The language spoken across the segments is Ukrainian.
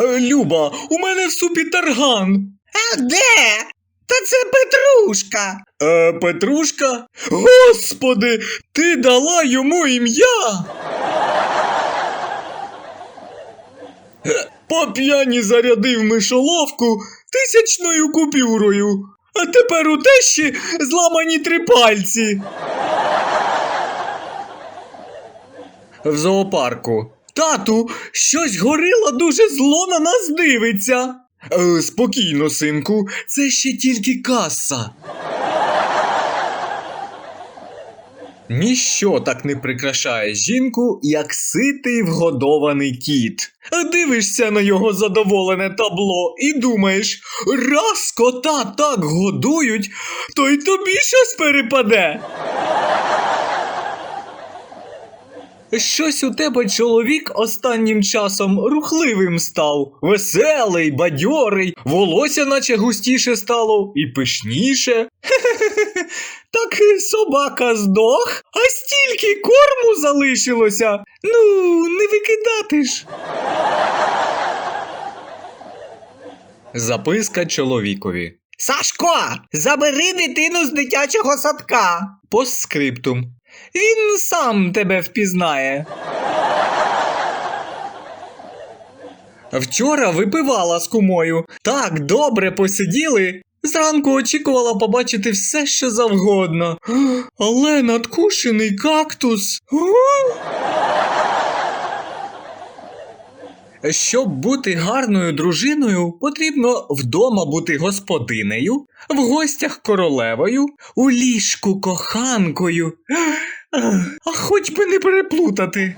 Е, Люба, у мене в супі тарган. А де? Та це Петрушка. Е, Петрушка? Господи, ти дала йому ім'я. По п'яні зарядив мишоловку тисячною купюрою. А тепер у тещі зламані три пальці. В зоопарку. Тату, щось горила дуже зло на нас дивиться. Е, спокійно, синку, це ще тільки каса. Ніщо так не прикрашає жінку, як ситий вгодований кіт. Дивишся на його задоволене табло і думаєш, раз кота так годують, то й тобі щось перепаде. Щось у тебе чоловік останнім часом рухливим став, веселий, бадьорий, волосся наче густіше стало і пишніше. Так і собака здох, а стільки корму залишилося. Ну, не викидати ж. Записка чоловікові. Сашко, забери дитину з дитячого садка. Постскриптум. Він сам тебе впізнає. Вчора випивала з кумою. Так добре посиділи. Зранку очікувала побачити все, що завгодно. Але надкушений кактус. Щоб бути гарною дружиною, потрібно вдома бути господинею, в гостях королевою, у ліжку коханкою. А хоч би не переплутати.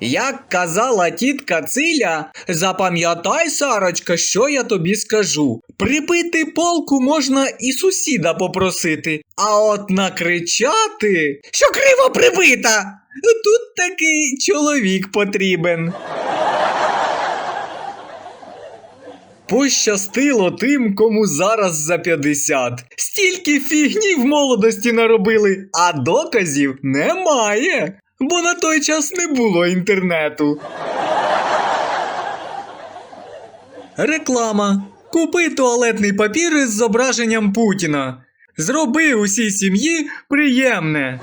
Як казала тітка Циля, запам'ятай, Сарочка, що я тобі скажу. Прибити полку можна і сусіда попросити, а от накричати, що криво прибита. Тут такий чоловік потрібен. Пощастило тим, кому зараз за 50. Стільки фігні в молодості наробили, а доказів немає. Бо на той час не було інтернету. Реклама. Купи туалетний папір із зображенням Путіна. Зроби усій сім'ї приємне.